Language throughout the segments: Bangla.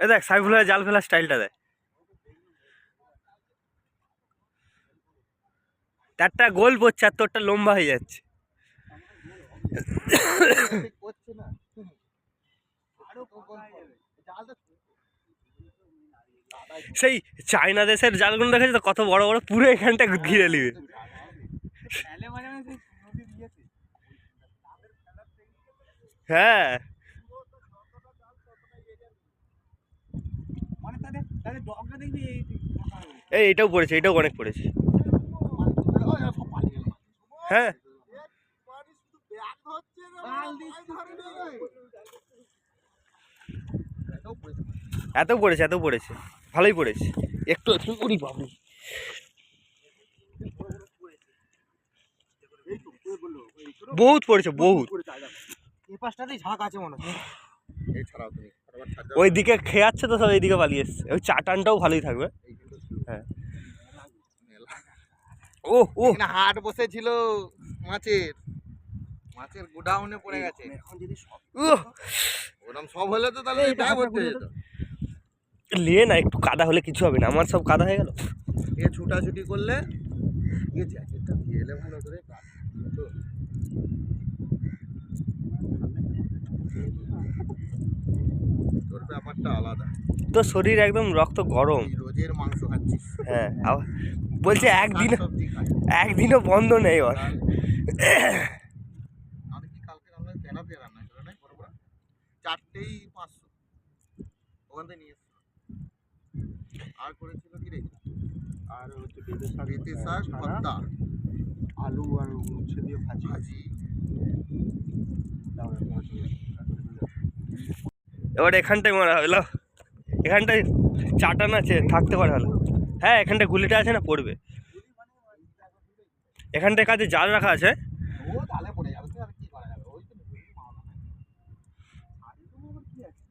এ দেখ, সাইফুল জাল ফেলার স্টাইলটা দেখ। তারটা গোল পড়ছে আর তোরটা লম্বা হয়ে যাচ্ছে। সেই চায়না দেশের জালগুলো দেখেছি তো? কত বড় বড় পুরো এখানটা ঘিরে নিবে। হ্যাঁ। এই এটাও পড়েছে এটাও অনেক পড়েছে। হ্যাঁ। এত পড়েছে এত পড়েছে। ভালোই পড়েছে। একটু একটু করি বাবু। বহুত পড়েছে বহুত। এই পাশটাতেই ঝাঁক আছে মনে হচ্ছে এই ছাড়াও তুমি ফটাফট ছাড় দাও। ওই দিকে খেয়াচ্ছে তো সব এইদিকে পালিয়ে এসছে। ওই চাটানটাও ভালোই থাকবে। হ্যাঁ। ও ও। এখানে হাট বসেছিল মাছের। মাছের গোডাউনে পড়ে গেছে। উহ, ওরকম সব হলে তো তাহলে এটা যেত না একটু কাদা হলে কিছু হবে না। আমার সব কাদা হয়ে গেল। এ ছুটাছুটি করলে দিয়ে এলে ভালো করে তো তোর ব্যাপারটা আলাদা। তো শরীর একদম রক্ত গরম। রোজের মাংস খাচ্ছিস। হ্যাঁ আবার বলছে একদিন সবজি খাই। একদিনও বন্ধ নেই ওর। আমি কি কালকে রান্না তেলাপিয়া রান্না করে নাই বড় বড়? চারটেই পাঁচশো। ওখান থেকে নিয়ে আর করেছিল কি রে? আর হচ্ছে শাক শাক ভর্তা। আলু আর উচ্ছে দিয়ে ভাজি। ভাজি। এবার এখানটায় মারা হলো এখানটায় চাটান আছে, থাকতে পারে হলো হ্যাঁ এখানটায় গুলিটা আছে না, পড়বে। এখানটায় কাছে জাল রাখা আছে। ও তাহলে পড়ে যাবে তো আর কি করা যাবে ওই তো নিজেরই মাওলা নাই আর এরকম আবার কি আছে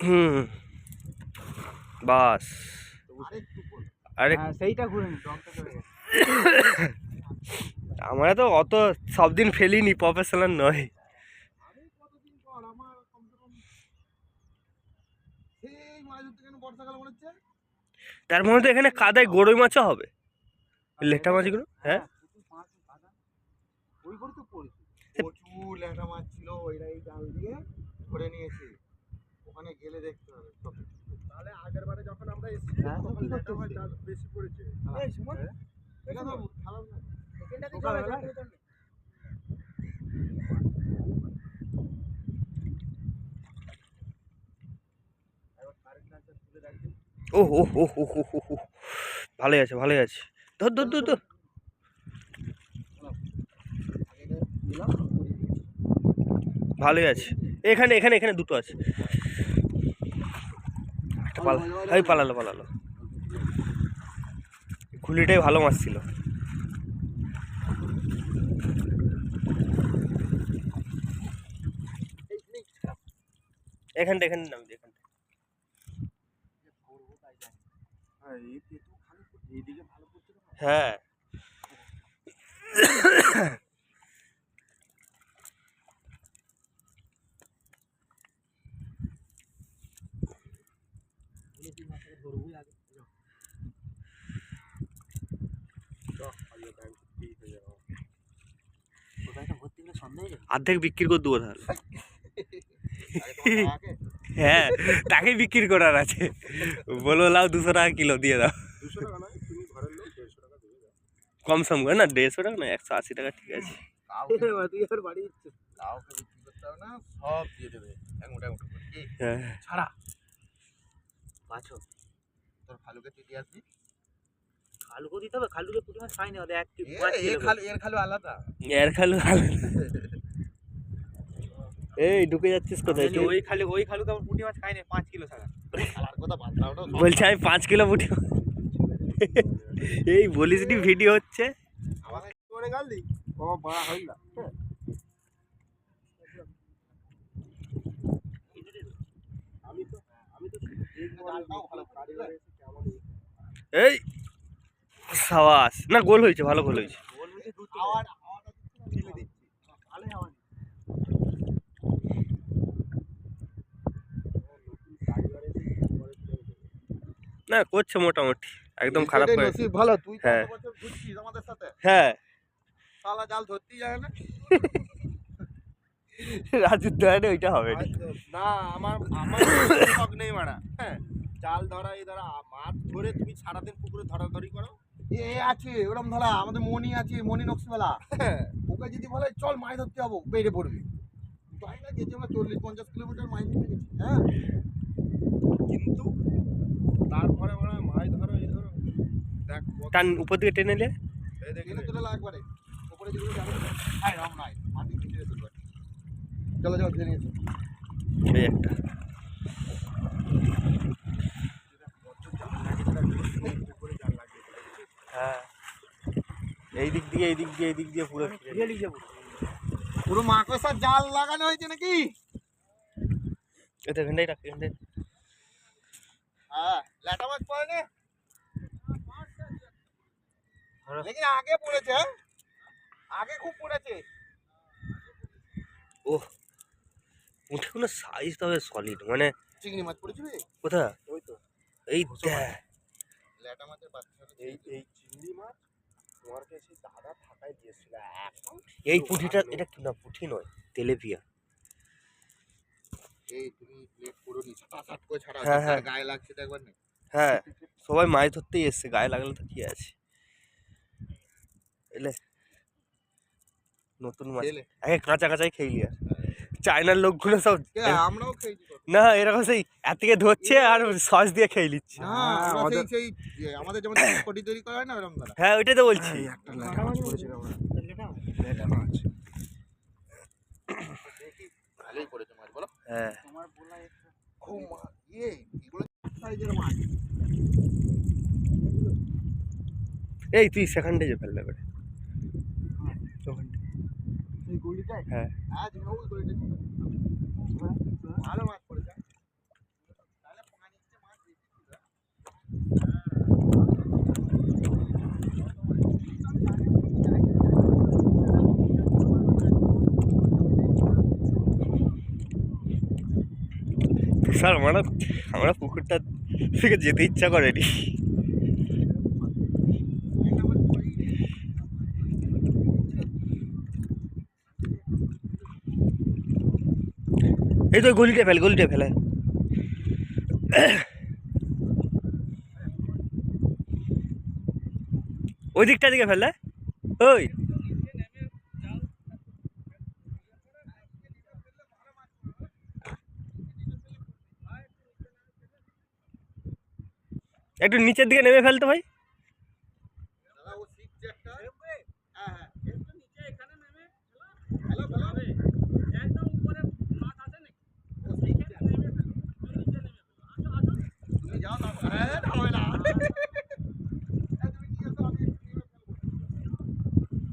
হুম। বাস। আরে হ্যাঁ সেইটা ঘুরে আমরা তো অত সব দিন ফেলিনি প্রফেশনাল নয় তার মধ্যে এখানে কাদায় গরই মাছও হবে। লেটা মাছগুলো? হ্যাঁ ওই করে তো পড়েছে প্রচুর একটা মাছ ছিল ওইরা এই জাল দিয়ে ধরে নিয়েছে। ওখানে গেলে দেখতে হবে সব তাহলে আগের বারে যখন আমরা এসেছি হ্যাঁ, তখন কি ল্যাটা মাছ জাল বেশি পড়েছে। এই সুমন, ঠিক আছে বাবু খারাপ না। সকালবেলা? ও ও ও ও ও ও ও। ভালোই আছে ভালোই আছে। ধর ধর ধর ধর। ভালোই আছে। এখানে এখানে এখানে দুটো আছে। পালা পালালো পালালো। খুলিটাই ভালো মাছ ছিল। এখানটা এখানে নামবে এখানটা। হ্যাঁ, এই পেটু ভালো পড়ছে, এইদিকে ভালো পড়ছে না। হ্যাঁ কোথায় একটা ভর্তি করে সন্দেহ হয়ে যাবে। অর্ধেক বিক্রি করে দেবো তাহলে হ্যাঁ তাকে বিক্রি করার আছে। বলো লাও দুশো টাকা কিলো দিয়ে দাও। কম সম করে না দেড়শো টাকা না একশো আশি টাকা ঠিক আছে। হ্যাঁ। ছাড়া। তোর ভালুকে তুই দিয়ে আসবি? খালুকে দিতে হবে খালুকে পুঁটি মাছ খাই না ওদের এক এর খালু এর খালু আলাদা। এর খালু ভালো এই ঢুকে যাচ্ছিস কোথায় ওই খালি ওই খালু তো পুঁটি মাছ খাইনি পাঁচ কিলো ছাড়া। বলছি আমি পাঁচ কিলো বুটি এই বলিস নি ভিডিও হচ্ছে? আমাদের করে গাল? দি ও বড় হইল না। আমি তো আমি তো জালটাও ভালো করে দিলে। এই সাবাস। না গোল হয়েছে ভালো গোল হয়েছে। না করছে মোটামুটি একদম খারাপ করে ভালো তুই হ্যাঁ। আমাদের সাথে? হ্যাঁ। শালা জাল ধরতেই যায় না? রাজুর দয়ানে ওইটা হবে না। না আমার আমার শখ নেই মারা। হ্যাঁ জাল ধরা এই ধরা মাছ ধরে তুমি সারাদিন পুকুরে ধরাধরি করো। এ আছে ওরম ধরা আমাদের মনি আছে মনি নকশিওয়ালা। হ্যাঁ ওকে যদি বলে চল মাছ ধরতে যাব বেড়ে পড়বি। তাই না গেছি আমরা চল্লিশ পঞ্চাশ কিলোমিটার মাছ ধরতে গেছি হ্যাঁ? কিন্তু তারপরে আমরা মাছ ধরো এই ধরো। দেখ টান উপর দিকে টেনে নিলে টেনে তুলে একবারে। ওপরে যেগুলো যাবে হ্যাঁ রাম নাই মাটি চলো ধরে একটা পুকুরে জাল লাগিয়ে দিলে। হ্যাঁ। এই দিক দিয়ে এই দিক দিয়ে এই দিক দিয়ে পুরো ঘিরে নিয়ে- পুরো মাকড়সার জাল লাগানো হয়েছে নাকি? এটা এখানটাই রাখ এখানটাই হ্যাঁ ল্যাটা মাছ পড়ে নে। লেকিন আগে পড়েছে হ্যাঁ? আগে খুব পড়েছে। ও উঠেগুলো সাইজ তবে সলিড মানে চিংড়ি মাছ পড়েছে রে কোথা ওই তো। এই দেখ। ল্যাটা মাছের বাচ্চা এই এই চিংড়ি মাছ তোমার কাছে দাদা থাকায় দিয়েছিল। এখন এই পুঁঠিটা এটা কি না পুঁঠি নয় তেলেপিয়া এই তুমি প্লেট পুরো নি ছাটা করে ছাড়া হ্যাঁ, হ্যাঁ। গায়ে লাগছে তো একবার না হ্যাঁ সবাই মাছ ধরতেই এসছে গায়ে লাগলে তো কি আছে? এলে নতুন মাছ। আগে কাঁচা কাঁচাই খেয়ে আর। চায়নার লোকগুলো সব আমরাও না এরকম সেই এত থেকে ধরছে আর সস দিয়ে খেয়ে নিচ্ছে। হ্যাঁ, আমরা আমাদের- সেই যে আমাদের যেমন কোটি তৈরি করা হয় না ওরকম হ্যাঁ ওইটাই তো বলছি। হ্যাঁ মা ইয়ে এই তুই সেখানটায় যে ফেললে করে ওখানটায়। হ্যাঁ। ভালো মাছ পড়েছে। স্যার আমরা আমরা পুকুরটা থেকে যেতে ইচ্ছা করেনি একটা মাছ পড়েই নেই। এই তো গলিটা ফেল, গলিটা ফেলে। ওই দিকটা দিকে ফেলে ওই। একটু নিচের দিকে নেমে ফেলতো ভাই দাদা ও শিখছে একটা হ্যাঁ হ্যাঁ হ্যালো হ্যালো ও শিখছে। তুমি যাও না হ্যাঁ হবে না হ্যাঁ, তুমি নিয়ে এসো, আমি একটু নেমে ফেলব।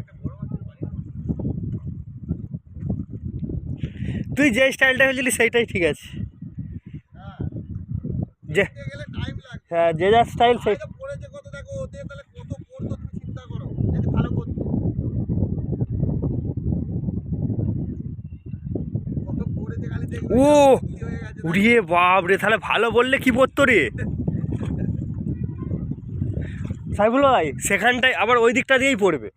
একটা বড় মাছের বাড়ি। তুই যে স্টাইলটা ফেলছিলি সেইটাই ঠিক আছে। যে হ্যাঁ যে যার স্টাইল সেই ও, উড়িয়ে বাপ রে তাহলে ভালো বললে কি পড়তো রে? সাইফুল ভাই, সেখানটায় আবার ওই দিকটা দিয়েই পড়বে।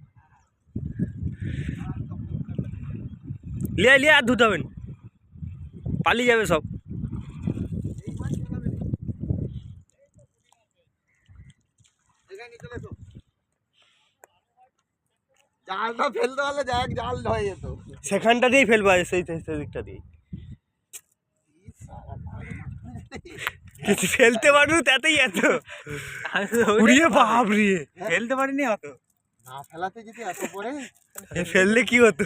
লিয়া লিয়া, আর ধুতে হবে না। পালিয়ে যাবে সব। জালটা ফেলতে পারলে যাক জাল হয়ে যেত। সেখানটা দিয়েই ফেলবে সেই সেই- দিকটা দিয়ে ফেলতে পারব তাতেই এত। উড়িয়ে বাপ রে ফেলতে পারিনি অত না ফেলাতে যদি এত পরে ফেললে কি হতো?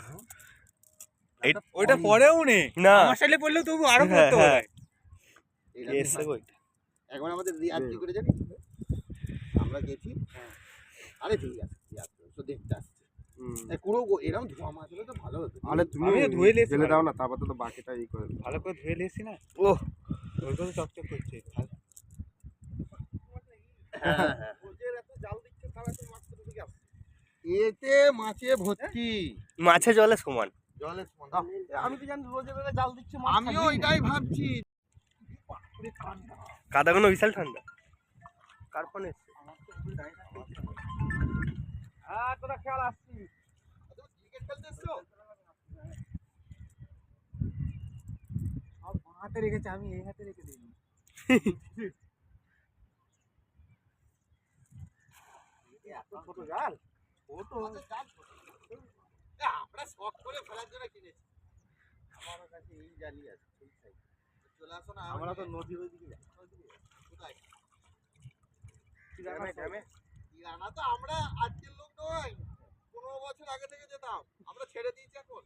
ওইটা পরেও নে না। আমার সাইলে পড়লেও তবু আরও হ্যাঁ, পড়তে হ্যাঁ। হয় একবার আমাদের রিয়াজ কি করে জানি? আমরা গেছি আরে ঠিক আছে তো দেখতে আসছে। এরকম ধোয়া মাছ হলে তো ভালো হতো। আরে তুমি ধুয়ে ভালো। দাও না তারপর তো বাকিটা ই করে ভালো করে ধুয়ে লেছি না? ও চকচক করছে এতে মাছে ভর্তি। মাছে জলে সমান। আমি তো জানি রোজে রোজে জাল দিচ্ছে আমিও এটাই ভাবছি। কাদাগুলো বিশাল ঠান্ডা। কার ফোন এসছে। হ্যাঁ তোরা খেয়াল আসছি ক্রিকেট খেলতে এসছো? হাতে রেখেছে আমি এই হাতে রেখে দিই ছোট জাল? আমাদের জাল ছোট। এ, আমরা শখ করে ফেলার জন্য কিনেছি। আমার কাছে এই জালি আছে। চলে আসো না আমরা তো আমাকে- নদীর ওইদিকে যাই। কোথায়? গ্রামে গ্রামে। তো আমরা আজকের লোক নয় পনেরো বছর আগে থেকে যেতাম। আমরা ছেড়ে দিয়েছি এখন।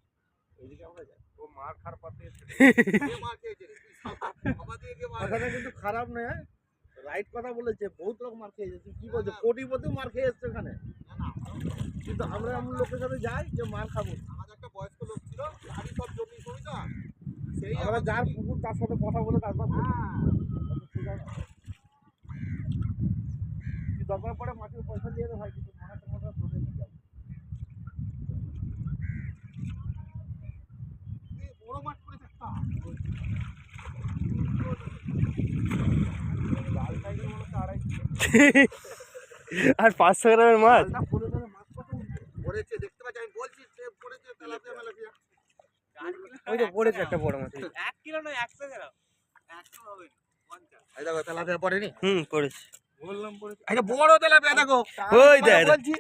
ওইদিকে আমরা যাই। ও মার খার পাতে কথাটা কিন্তু খারাপ নয় হ্যাঁ? রাইট কথা বলেছে বহুত লোক মার খেয়েছে। তুই কি বলছো? কোটিপতি মার খেয়ে এসছে ওখানে। কিন্তু আমরা এমন লোকের সাথে যাই যে মার খাব। আমাদের একটা বয়স্ক লোক ছিল সব জমি সেই আমরা যার পুকুর তার সাথে কথা বলে তারপর হ্যাঁ, ঠিক আছে দরকার পড়ে মাছের পয়সা দিয়ে দে ভাই কিন্তু ধরে নিয়ে যাব বড় মনে আর পাঁচশো গ্রামের মাছ কত উঠবে? পড়েছে দেখতে পাচ্ছি আমি বলছি সে পড়েছে তেলাপিয়া মেলাপিয়া ওই তো পড়েছে একটা বড় মাছ। এক কিলো নয় একশো গ্রাম একশো হবে এই দেখো তেলাপিয়া পড়েনি? হুম করেছি বললাম পড়েছে। এটা বড় তেলাপিয়া দেখো। ওই দেখ বলছি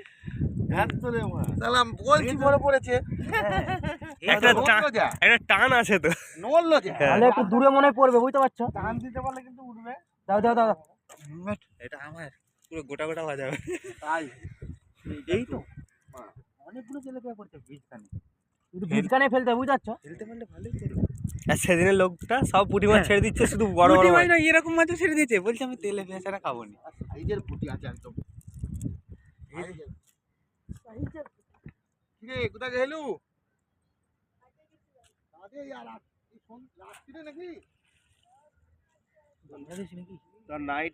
সালাম বলছি বড় পড়েছে। একটা টা- একটা টান আছে তো। নড়লো যা। হ্যাঁ। তাহলে একটু দূরে মনে পড়বে বুঝতে পারছ? টান দিতে পারলে কিন্তু উঠবে। দাও দাও দাও এটা আমার। পুরো গোটা গোটা ভাজা হবে। তাই। এই তো। অনেকগুলো ছেলে পেয়ে পড়ছে বীজখানে বীজখানে ফেলতে ফেলতে পারলে ভালোই আর সেদিনের লোকটা সব পুঁটি মাছ ছেড়ে দিচ্ছে শুধু বড় বড় মাছ। না এরকম মাছও ছেড়ে দিয়েছে। বলছে আমি তেলে ছাড়া খাব না সাইজের পুঁটি আছে একদম। কিরে কোথায় গেলু? আরে ইয়ার রাত্রিরে নাকি? তার নাইট